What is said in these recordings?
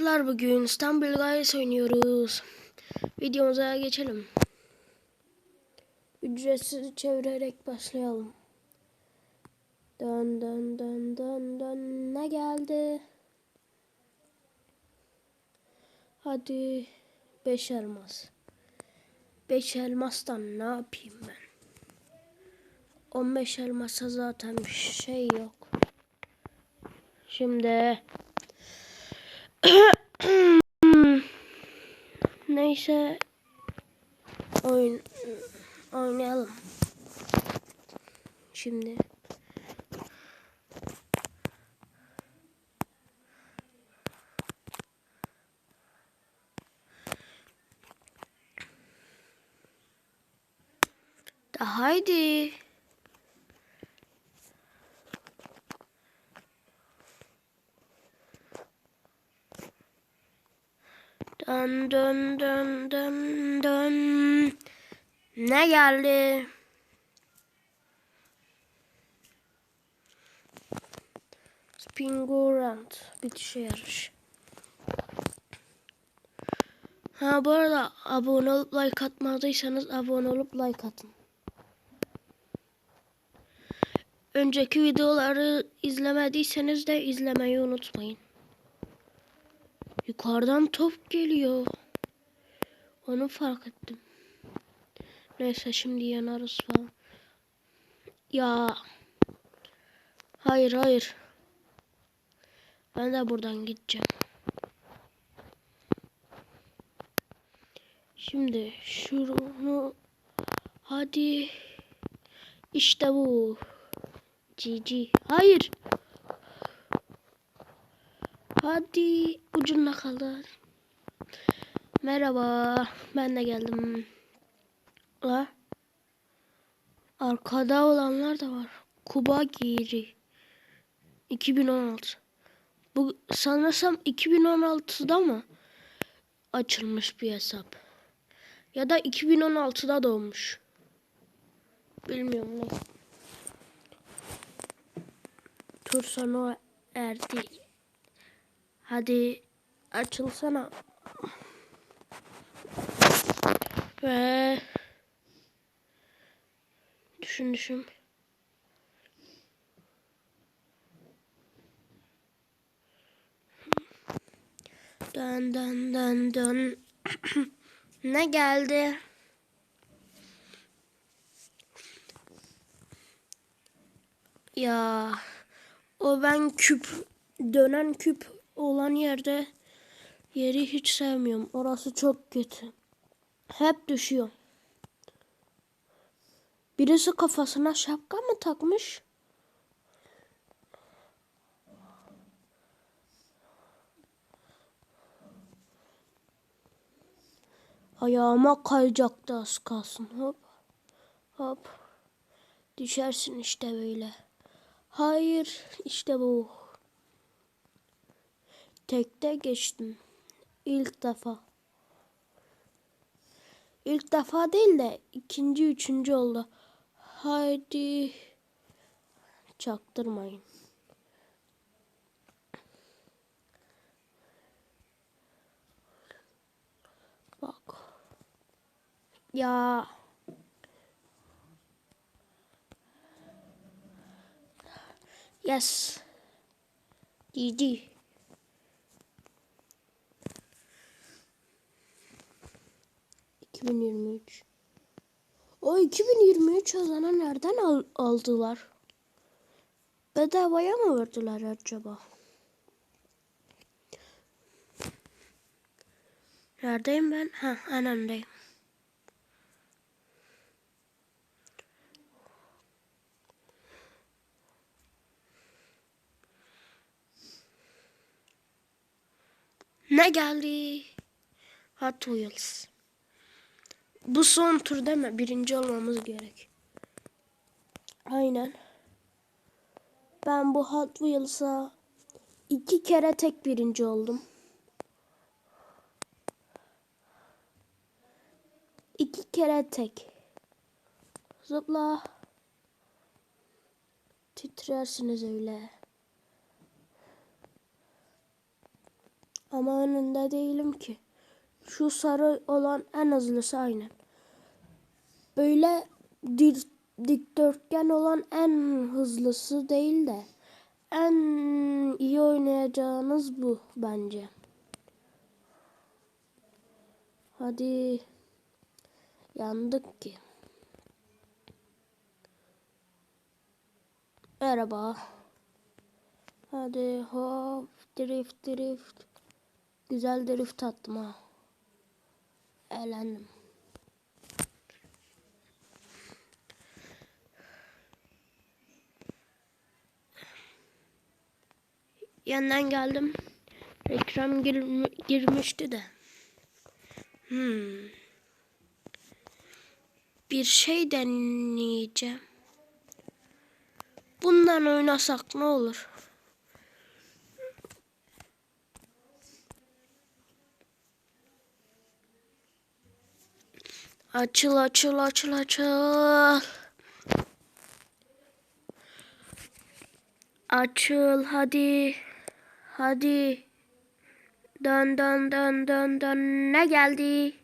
arkadaşlar bugün İstanbul Guys oynuyoruz. Videomuza geçelim. Ücretsiz çevirerek başlayalım. Dön dön dön dön dön ne geldi? Hadi 5 elmas. 5 elmastan ne yapayım ben? 15 elmasa zaten bir şey yok. Şimdi Neyse oyun oynayalım. Şimdi da haydi. Dön dön dön dön dön. Ne geldi? Spingurant bitişe yarış. Ha bu arada abone olup like atmadıysanız abone olup like atın. Önceki videoları izlemediyseniz de izlemeyi unutmayın. Yukarıdan top geliyor. Onu fark ettim. Neyse şimdi yanarız falan. Ya. Hayır hayır. Ben de buradan gideceğim. Şimdi şunu hadi işte bu. Cici. Hayır. Hadi ucunda kaldı. Merhaba. Ben de geldim. Ha? Arkada olanlar da var. Kuba Giri. 2016. Bu sanırsam 2016'da mı açılmış bir hesap? Ya da 2016'da doğmuş. Bilmiyorum ne. Tur sonu erdi. Hadi açılsana. Ve düşün düşün. Dön dön dön dön. ne geldi? Ya o ben küp dönen küp olan yerde yeri hiç sevmiyorum. Orası çok kötü. Hep düşüyor. Birisi kafasına şapka mı takmış? Ayağıma kayacaktı az kalsın. Hop. Hop. Düşersin işte böyle. Hayır. işte bu. Tekte geçtim. İlk defa. İlk defa değil de ikinci, üçüncü oldu. Haydi. Çaktırmayın. Bak. Ya. Yes. GG. ...2023... O 2023 yazanı nereden al aldılar? Bedavaya mı verdiler acaba? Neredeyim ben? Ha, en. Ne geldi? Hot Wheels. Bu son tur değil mi? Birinci olmamız gerek. Aynen. Ben bu Hot Wheels'a iki kere tek birinci oldum. İki kere tek. Zıpla. Titrersiniz öyle. Ama önünde değilim ki. Şu sarı olan en hızlısı aynen. Böyle di- dikdörtgen olan en hızlısı değil de en iyi oynayacağınız bu bence. Hadi. Yandık ki. Merhaba. Hadi hop drift drift. Güzel drift attım ha. Eğlendim. Yandan geldim. Reklam gir- girmişti de. Hmm. Bir şey deneyeceğim. Bundan oynasak ne olur? Açıl açıl açıl açıl. Açıl hadi. Hadi. Dön dön dön dön dön. Ne geldi?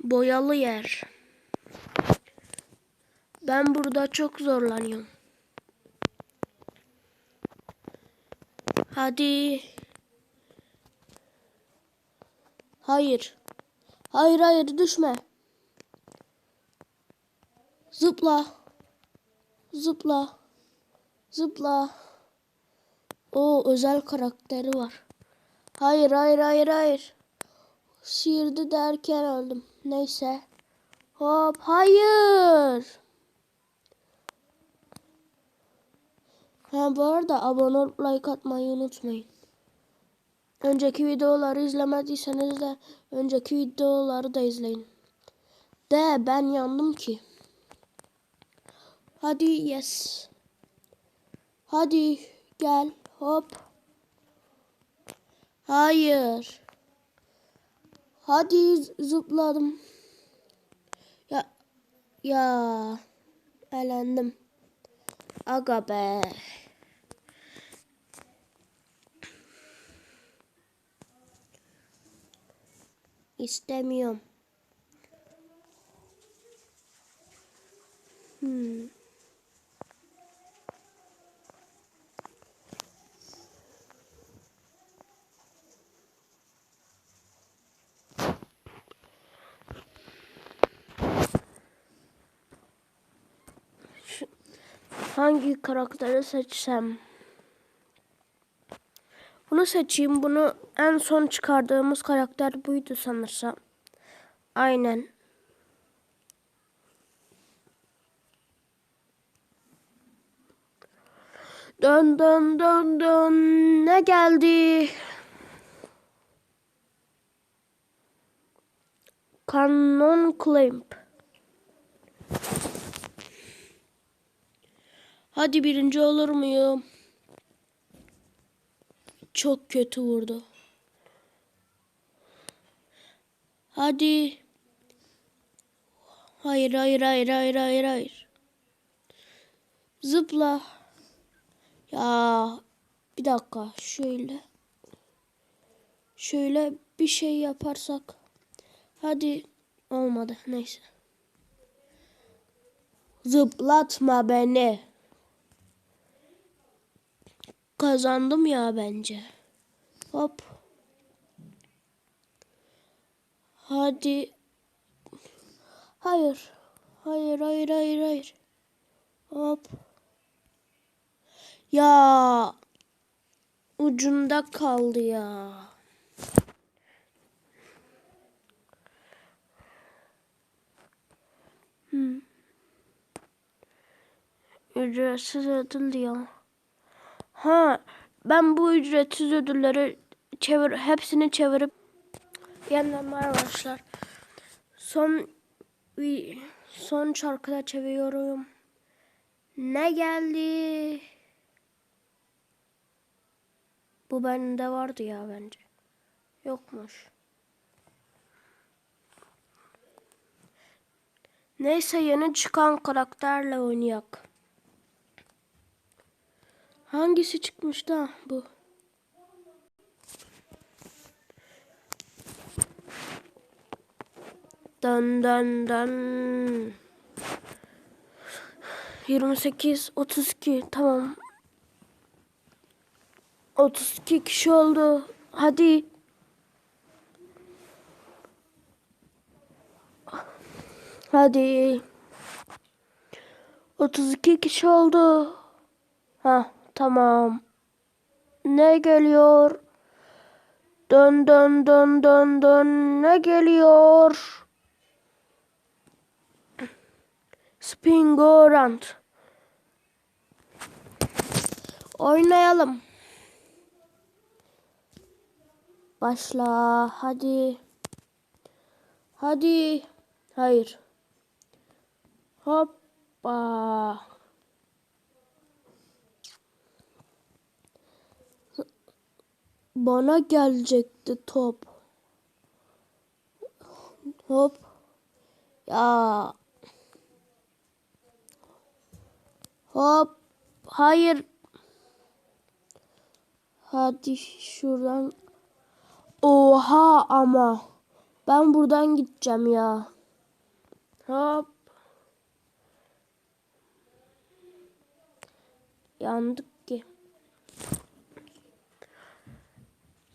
Boyalı yer. Ben burada çok zorlanıyorum. Hadi. Hayır. Hayır hayır düşme. Zıpla. Zıpla. Zıpla. O özel karakteri var. Hayır hayır hayır hayır. Sihirdi derken öldüm. Neyse. Hop hayır. Ha bu arada abone olup like atmayı unutmayın. Önceki videoları izlemediyseniz de önceki videoları da izleyin. De ben yandım ki. Hadi yes. Hadi gel hop. Hayır. Hadi zıpladım. Ya ya elendim. Aga be. İstemiyorum. Hmm. Hangi karakteri seçsem? Bunu seçeyim. Bunu en son çıkardığımız karakter buydu sanırsam. Aynen. Dön dön dön dön. Ne geldi? Canon Clamp. Hadi birinci olur muyum? Çok kötü vurdu. Hadi. Hayır hayır hayır hayır hayır hayır. Zıpla. Ya bir dakika şöyle. Şöyle bir şey yaparsak. Hadi olmadı neyse. Zıplatma beni. Kazandım ya bence. Hop. Hadi. Hayır. Hayır, hayır, hayır, hayır. Hop. Ya. Ucunda kaldı ya. Hmm. Ücretsiz ödül diyor. Ha, ben bu ücretsiz ödülleri çevir hepsini çevirip yeniden merhaba arkadaşlar. Son son şarkıda çeviriyorum. Ne geldi? Bu bende vardı ya bence. Yokmuş. Neyse yeni çıkan karakterle oynayak. Hangisi çıkmıştı ha bu? Dön dön dön. 28 32 tamam. 32 kişi oldu. Hadi. Hadi. 32 kişi oldu. Ha tamam. Ne geliyor? Dön dön dön dön dön. Ne geliyor? Spingorant. Oynayalım. Başla. Hadi. Hadi. Hayır. Hoppa. Bana gelecekti top. Hop. Ya. Hop. Hayır. Hadi şuradan. Oha ama. Ben buradan gideceğim ya. Hop. Yandık ki.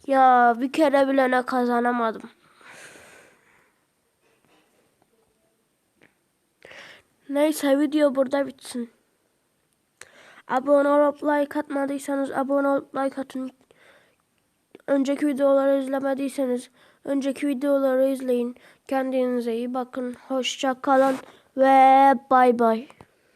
Ya bir kere bile ne kazanamadım. Neyse video burada bitsin. Abone olup like atmadıysanız abone olup like atın. Önceki videoları izlemediyseniz önceki videoları izleyin. Kendinize iyi bakın. Hoşça kalın ve bay bay.